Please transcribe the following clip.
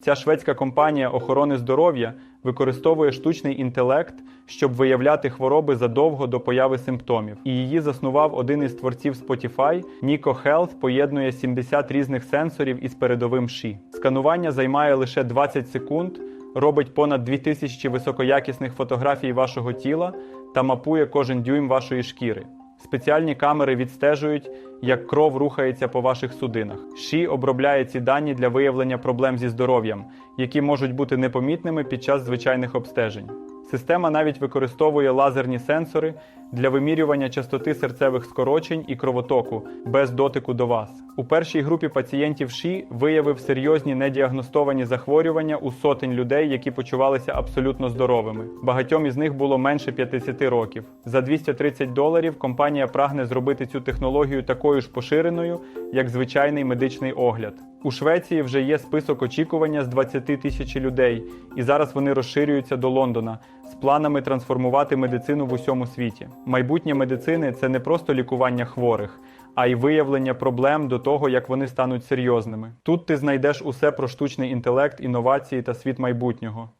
Ця шведська компанія охорони здоров'я використовує штучний інтелект, щоб виявляти хвороби задовго до появи симптомів. І її заснував один із творців Spotify. Nico Health поєднує 70 різних сенсорів із передовим ШІ. Сканування займає лише 20 секунд, робить понад 2000 високоякісних фотографій вашого тіла та мапує кожен дюйм вашої шкіри. Спеціальні камери відстежують, як кров рухається по ваших судинах. ШІ обробляє ці дані для виявлення проблем зі здоров'ям, які можуть бути непомітними під час звичайних обстежень. Система навіть використовує лазерні сенсори для вимірювання частоти серцевих скорочень і кровотоку без дотику до вас. У першій групі пацієнтів ШІ виявив серйозні недіагностовані захворювання у сотень людей, які почувалися абсолютно здоровими. Багатьом із них було менше 50 років. За 230 доларів компанія прагне зробити цю технологію такою ж поширеною, як звичайний медичний огляд. У Швеції вже є список очікування з 20 тисяч людей, і зараз вони розширюються до Лондона планами трансформувати медицину в усьому світі. Майбутнє медицини це не просто лікування хворих, а й виявлення проблем до того, як вони стануть серйозними. Тут ти знайдеш усе про штучний інтелект, інновації та світ майбутнього.